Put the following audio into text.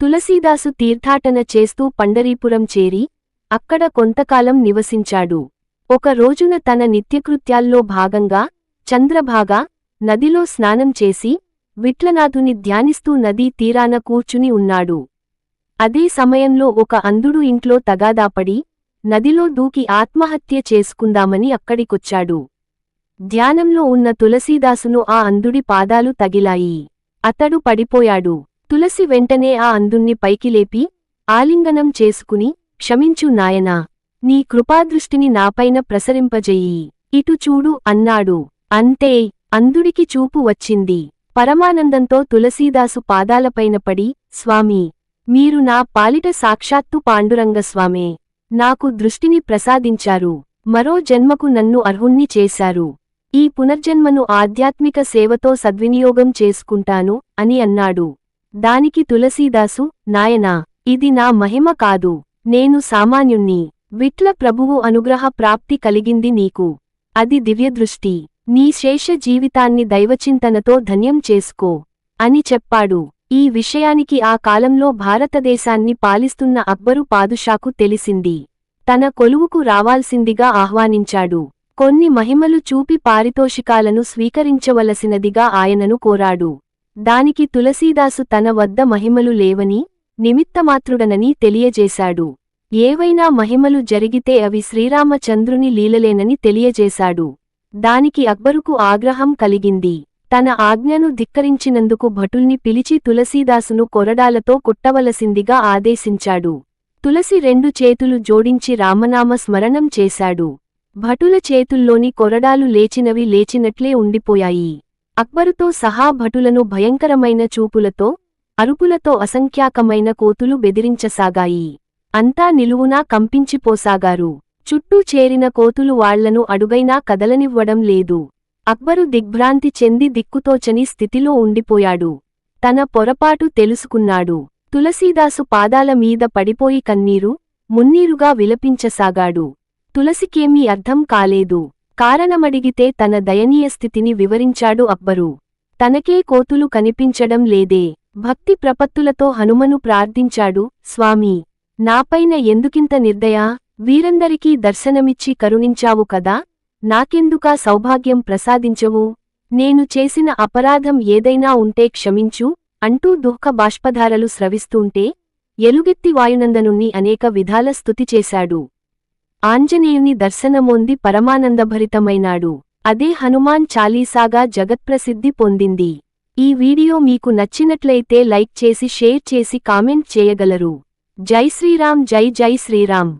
తులసీదాసు తీర్థాటన చేస్తూ పండరీపురం చేరి అక్కడ కొంతకాలం నివసించాడు. ఒక రోజున తన నిత్యకృత్యాల్లో భాగంగా చంద్రభాగ నదిలో స్నానం చేసి విట్లనాథుని ధ్యానిస్తూ నదీ తీరాన కూర్చుని ఉన్నాడు. అదే సమయంలో ఒక అంధుడు ఇంట్లో తగాదాపడి నదిలో దూకి ఆత్మహత్య చేసుకుందామని అక్కడికొచ్చాడు. ధ్యానంలో ఉన్న తులసీదాసును ఆ అంధుడి పాదాలు తగిలాయి. అతడు పడిపోయాడు. తులసి వెంటనే ఆ అందుణ్ణి పైకి లేపి ఆలింగనం చేసుకుని క్షమించు నాయనా నీ కృపాదృష్టిని నాపైన ప్రసరింపజెయ్యి ఇటు చూడు అన్నాడు. అంతే అందుడికి చూపు వచ్చింది. పరమానందంతో తులసీదాసు పాదాలపైన పడి స్వామీ మీరు నా పాలిట సాక్షాత్తు పాండురంగస్వామే. నాకు దృష్టిని ప్రసాదించారు. మరో జన్మకు నన్ను అర్హుణ్ణి చేశారు. ఈ పునర్జన్మను ఆధ్యాత్మిక సేవతో సద్వినియోగం చేసుకుంటాను అని అన్నాడు. దానికి తులసీదాసు నాయనా ఇది నా మహిమ కాదు. నేను సామాన్యుణ్ణి. విట్ల ప్రభువు అనుగ్రహ ప్రాప్తి కలిగింది నీకు. అది దివ్యదృష్టి. నీ శేష జీవితాన్ని దైవచింతనతో ధన్యం చేసుకో. అని చెప్పాడు. ఈ విషయానికి ఆ కాలంలో భారతదేశాన్ని పాలిస్తున్న అక్బరు పాదుషాకు తెలిసింది. తన కొలువుకు రావాల్సిందిగా ఆహ్వానించాడు. కొన్ని మహిమలు చూపి పారితోషికాలను స్వీకరించవలసినదిగా ఆయనను కోరాడు. దానికి తులసీదాసు తన వద్ద మహిమలు లేవని నిమిత్తమాత్రుడనని తెలియజేశాడు. ఏవైనా మహిమలు జరిగితే అవి శ్రీరామచంద్రుని లీలలేనని తెలియజేశాడు. దానికి అక్బరుకు ఆగ్రహం కలిగింది. తన ఆజ్ఞను ధిక్కరించినందుకు భటుల్ని పిలిచి తులసీదాసును కొరడాలతో కొట్టవలసిందిగా ఆదేశించాడు. తులసి రెండు చేతులు జోడించి రామనామ స్మరణం చేశాడు. భటుల చేతుల్లోని కొరడాలు లేచినవి లేచినట్లే ఉండిపోయాయి. అక్బరుతో సహా భటులను భయంకరమైన చూపులతో అరుపులతో అసంఖ్యాకమైన కోతులు బెదిరించసాగాయి. అంతా నిలువునా కంపించిపోసాగారు. చుట్టూ చేరిన కోతులు వాళ్ళను అడుగైనా కదలనివ్వడం లేదు. అక్బరు దిగ్భ్రాంతి చెంది దిక్కుతోచని స్థితిలో ఉండిపోయాడు. తన పొరపాటు తెలుసుకున్నాడు. తులసీదాసు పాదాల మీద పడిపోయి కన్నీరు మున్నీరుగా విలపించసాగాడు. తులసికేమీ అర్థం కాలేదు. కారణమడిగితే తన దయనీయ స్థితిని వివరించాడు అక్బరు. తనకే కోతులు కనిపించడం లేదే. భక్తి ప్రపత్తులతో హనుమను ప్రార్థించాడు స్వామీ నాపైన ఎందుకింత నిర్దయా? వీరందరికీ దర్శనమిచ్చి కరుణించావు కదా? నాకెందుకా సౌభాగ్యం ప్రసాదించవు? నేను చేసిన అపరాధం ఏదైనా ఉంటే క్షమించు అంటూ దుఃఖ బాష్పధారలు స్రవిస్తూంటే ఎలుగెత్తి వాయునందనుణ్ణి అనేక విధాల స్తుతి చేశాడు. ఆంజనేయుని దర్శనమొంది పరమానందభరితమైనాడు. అదే హనుమాన్ చాలీసాగా జగత్ప్రసిద్ధి పొందింది. ఈ వీడియో మీకు నచ్చినట్లయితే లైక్ చేసి షేర్ చేసి కామెంట్ చేయగలరు. జై శ్రీరామ్ జై జై శ్రీరామ్.